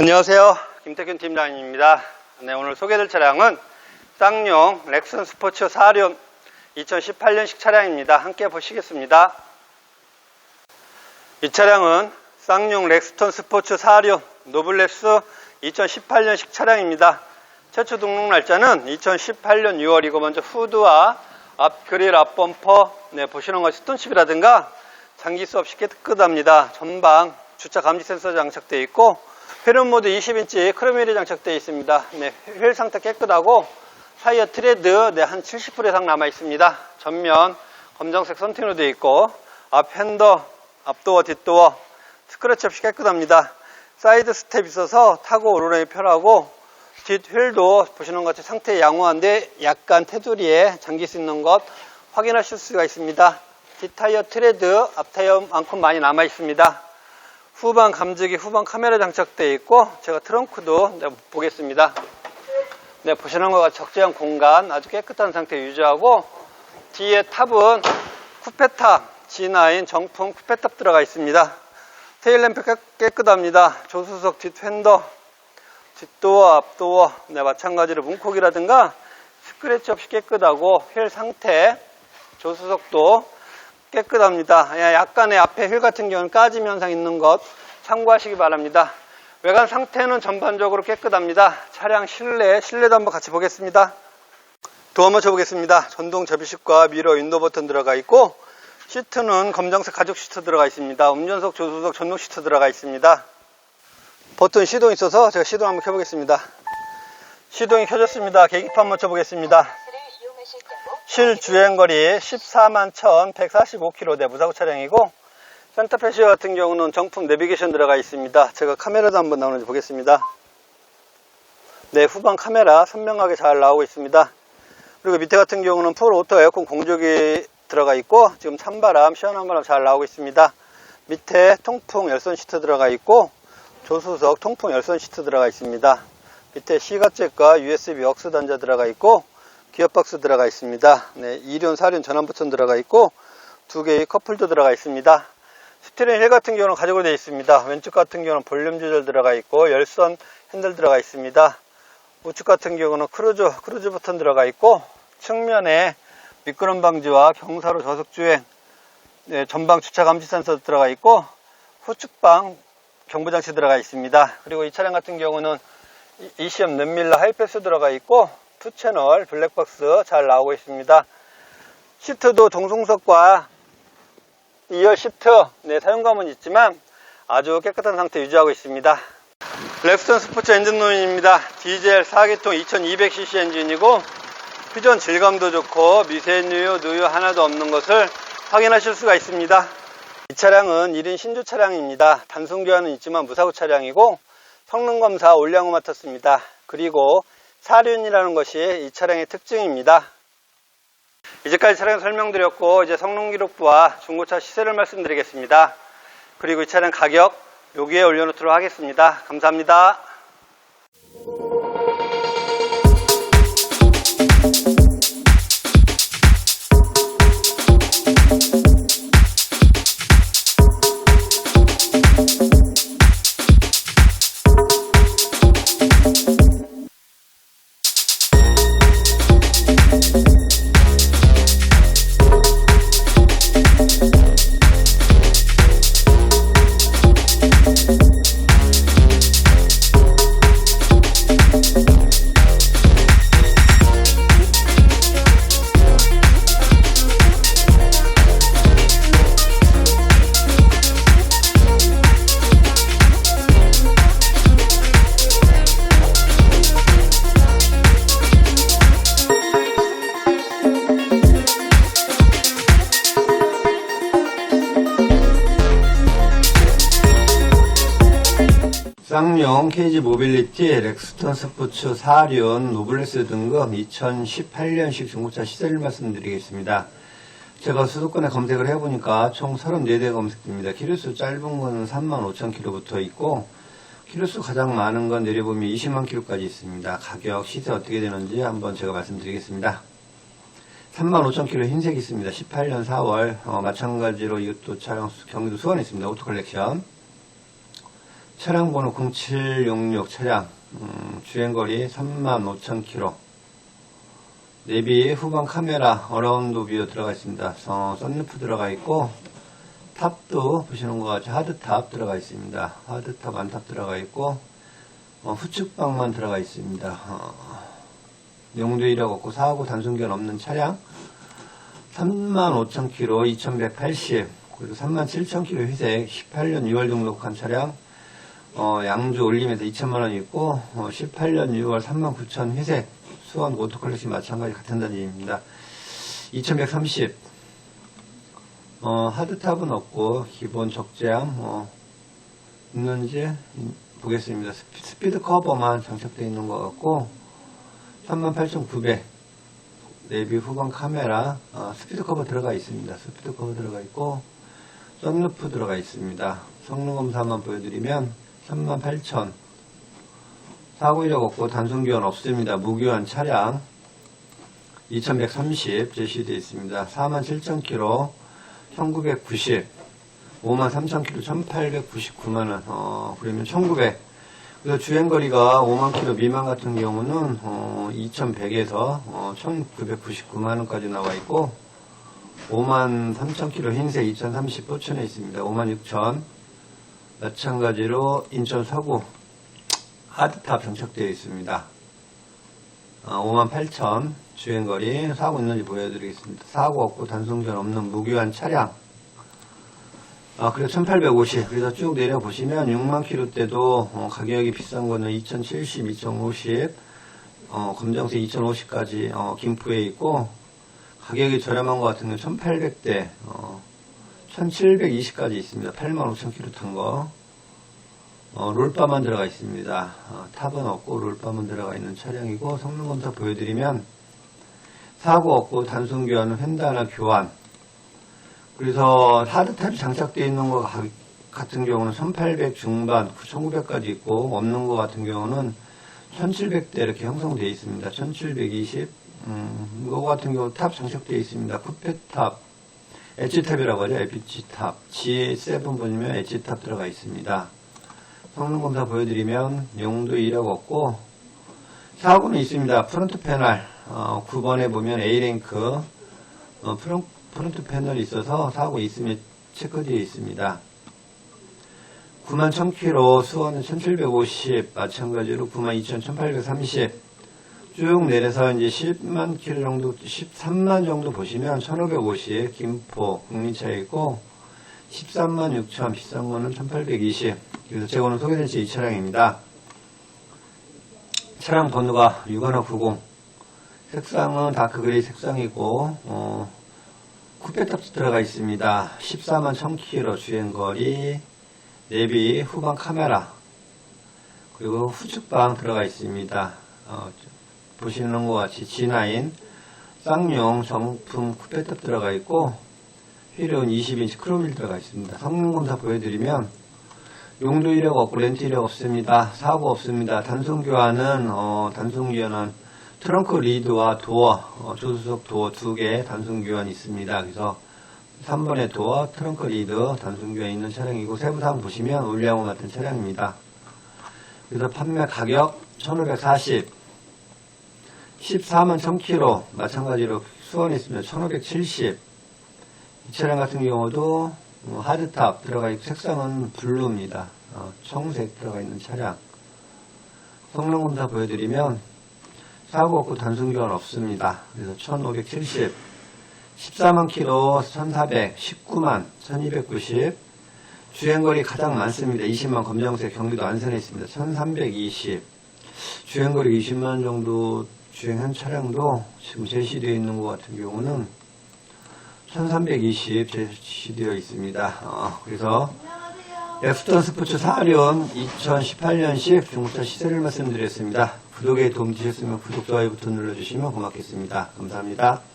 안녕하세요. 김태균 팀장입니다. 네, 오늘 소개될 차량은 쌍용 렉슨 스포츠 4륜 2018년식 차량입니다. 함께 보시겠습니다. 이 차량은 쌍용 렉스턴 스포츠 4륜 노블레스 2018년식 차량입니다. 최초 등록 날짜는 2018년 6월이고 먼저 후드와 앞 그릴 앞 범퍼 네, 보시는 것이 스톤칩이라든가 장기 수 없이 깨끗합니다. 전방 주차 감지 센서 장착되어 있고 회륜 모드 20인치 크롬 휠이 장착되어 있습니다. 네, 휠 상태 깨끗하고 타이어 트레드 네, 한 70% 이상 남아 있습니다. 전면 검정색 선팅으로 되어 있고 앞 핸더, 앞도어, 뒷도어 스크래치 없이 깨끗합니다. 사이드 스텝 있어서 타고 오르내기 편하고 뒷 휠도 보시는 것 같이 상태 양호한데 약간 테두리에 잠길 수 있는 것 확인하실 수가 있습니다. 뒷 타이어 트레드, 앞 타이어만큼 많이 남아 있습니다. 후방 감지기, 후방 카메라 장착되어 있고 제가 트렁크도 네, 보겠습니다. 네, 보시는 것과 적재한 공간 아주 깨끗한 상태 유지하고 뒤에 탑은 쿠페탑 G9 정품 쿠페탑 들어가 있습니다. 테일 램프 깨- 깨끗합니다. 조수석 뒷 팬더, 뒷도어, 앞도어 네, 마찬가지로 문콕이라든가 스크래치 없이 깨끗하고 휠 상태 조수석도 깨끗합니다. 예, 약간의 앞에 휠 같은 경우는 까짐 현상 있는 것 참고하시기 바랍니다. 외관 상태는 전반적으로 깨끗합니다. 차량 실내, 실내도 한번 같이 보겠습니다. 도어 한번 쳐보겠습니다. 전동 접이식과 미러 윈도우 버튼 들어가 있고 시트는 검정색 가죽 시트 들어가 있습니다. 운전석, 조수석 전동 시트 들어가 있습니다. 버튼 시동 있어서 제가 시동 한번 켜보겠습니다. 시동이 켜졌습니다. 계기판 한번 쳐보겠습니다. 실 주행거리 14만 1145km 대 무사고 차량이고 센터페시어 같은 경우는 정품 내비게이션 들어가 있습니다. 제가 카메라도 한번 나오는지 보겠습니다. 네, 후방 카메라 선명하게 잘 나오고 있습니다. 그리고 밑에 같은 경우는 풀 오토 에어컨 공조기 들어가 있고 지금 찬바람, 시원한 바람 잘 나오고 있습니다. 밑에 통풍 열선 시트 들어가 있고 조수석 통풍 열선 시트 들어가 있습니다. 밑에 시가잭과 USB 억스 단자 들어가 있고 기어박스 들어가 있습니다. 네, 2륜, 4륜 전원 버튼 들어가 있고 두 개의 커플도 들어가 있습니다. 스티링 휠 같은 경우는 가죽으로 되어 있습니다. 왼쪽 같은 경우는 볼륨 조절 들어가 있고 열선 핸들 들어가 있습니다. 우측 같은 경우는 크루즈, 크루즈 버튼 들어가 있고 측면에 미끄럼 방지와 경사로 저속 주행, 네, 전방 주차 감지 센서 들어가 있고 후측방 경보 장치 들어가 있습니다. 그리고 이 차량 같은 경우는 ECM 넷밀러 하이패스 들어가 있고 투 채널 블랙박스 잘 나오고 있습니다. 시트도 동승석과 2열 시트 네, 사용감은 있지만 아주 깨끗한 상태 유지하고 있습니다. 렉스턴 스포츠 엔진룸입니다. 디젤 4기통 2200cc 엔진이고 퓨전 질감도 좋고 미세누유, 누유 하나도 없는 것을 확인하실 수가 있습니다. 이 차량은 1인 신주 차량입니다. 단순 교환은 있지만 무사고 차량이고 성능 검사 올량후 맡았습니다. 그리고 사륜이라는 것이 이 차량의 특징입니다. 이제까지 차량 설명드렸고 이제 성능 기록부와 중고차 시세를 말씀드리겠습니다. 그리고 이 차량 가격 여기에 올려놓도록 하겠습니다. 감사합니다. 쌍용 KG 모빌리티 렉스턴 스포츠 4륜 노블레스 등급 2018년식 중고차 시세를 말씀드리겠습니다. 제가 수도권에 검색을 해보니까 총 34대 검색입니다. 키로수 짧은 거는 35,000km부터 있고, 키로수 가장 많은 건 내려보면 20만 킬로까지 있습니다. 가격, 시세 어떻게 되는지 한번 제가 말씀드리겠습니다. 35,000km 흰색 있습니다. 18년 4월, 어, 마찬가지로 이것도 차량 수- 경기도 수원에 있습니다. 오토컬렉션. 차량 번호 0766 차량, 음, 주행거리 35,000km. 내비 후방 카메라 어라운드 뷰 들어가 있습니다. 어, 썬루프 들어가 있고 탑도 보시는 것 같이 하드탑 들어가 있습니다. 하드탑 안탑 들어가 있고 어, 후측방만 들어가 있습니다. 어, 용도이라고 없고 사고 단순견 없는 차량 35,000km 2180 그리고 37,000km 회색 18년 6월 등록한 차량 어, 양주 올림에서 2천만원 있고, 어, 18년 6월 39,000 회색, 수원 오토컬렉션 마찬가지 같은 단위입니다. 2130, 어, 하드탑은 없고, 기본 적재함, 어, 있는지 보겠습니다. 스피- 스피 드 커버만 장착되어 있는 것 같고, 38,900, 내비 후방 카메라, 어, 스피드 커버 들어가 있습니다. 스피드 커버 들어가 있고, 썬루프 들어가 있습니다. 성능 검사만 보여드리면 38,000 사고 이력 없고 단순 교환 없습니다. 무교환 차량 2130 제시되어 있습니다. 47,000km 1990 53,000km 1899만원 어, 그러면 1900 그래서 주행거리가 5만 킬로 미만 같은 경우는 어, 2100에서 어, 1999만원까지 나와 있고 5만 3천 킬로 흰색 2030 포천에 있습니다. 5만 6천 마찬가지로 인천 서구 하드탑 정착되어 있습니다. 어, 5만 8천 주행거리 사고 있는지 보여드리겠습니다. 사고 없고 단속전 없는 무교한 차량 아, 그리고 1850. 그래서 쭉 내려보시면 6만 킬로 때도 어, 가격이 비싼 거는 2070, 2050, 어, 검정색 2050까지 어, 김포에 있고 가격이 저렴한 것 같은 경우 1800대, 어, 1720까지 있습니다. 85,000km 탄 거. 어, 롤바만 들어가 있습니다. 어, 탑은 없고 롤바만 들어가 있는 차량이고 성능 검사 보여드리면 사고 없고 단순 교환은 횡단화 교환. 그래서 하드탑이 장착되어 있는 것 가- 같은 경우는 1800 중반, 1900까지 있고 없는 것 같은 경우는 1700대 이렇게 형성되어 있습니다. 1720, 음, 이거 같은 경우 탑 장착되어 있습니다. 쿠페탑, 엣지탑이라고 하죠. 엣지탑. G7 보시면 엣지탑 들어가 있습니다. 성능 검사 보여드리면 용도 1억 없고 사고는 있습니다. 프론트 패널 어, 9번에 보면 A랭크 어, 프론, 프론트 패널이 있어서 사고 있으면 체크되어 있습니다. 9만 1000km 수원은 1750 마찬가지로 9만 2000 1830 쭉 내려서 이제 10만 킬로 정도, 13만 정도 보시면 1550 김포 국민차 있고 13만 6천 비싼 거는 1820 그래서 제가 오늘 소개드린 이 차량입니다. 차량 번호가 6190 색상은 다크 그레이 색상이고 어, 쿠페탑도 들어가 있습니다. 14만 1000km 주행거리 내비 후방 카메라 그리고 후측방 들어가 있습니다. 어, 보시는 것 같이 G9 쌍용 정품 쿠페탑 들어가 있고 휠은 20인치 크롬일 들어가 있습니다. 성능 검사 보여드리면 용도 이력 없고 렌트 이력 없습니다. 사고 없습니다. 단순 교환은 어, 단순 교환은 트렁크 리드와 도어 어, 조수석 도어 두 개 단순 교환 있습니다. 그래서 3번의 도어 트렁크 리드 단순 교환 있는 차량이고 세부 사항 보시면 올리하고 같은 차량입니다. 그래서 판매 가격 1540 14만 1000km 마찬가지로 수원에 있으면 1570 이 차량 같은 경우도 어, 하드탑 들어가 있고 색상은 블루입니다. 어, 청색 들어가 있는 차량. 성능 검사 보여드리면 사고 없고 단순 교환 없습니다. 그래서 1570, 14만 킬로 1400, 19만 1290, 주행거리 가장 많습니다. 20만 검정색 경기도 안산에 있습니다. 1320, 주행거리 20만 정도 주행한 차량도 지금 제시되어 있는 것 같은 경우는 1320 제시되어 있습니다. 어, 그래서 엑스턴 스포츠 4륜 2018년식 중고차 시세를 말씀드렸습니다. 구독에 도움 주셨으면 구독, 좋아요 버튼 눌러주시면 고맙겠습니다. 감사합니다.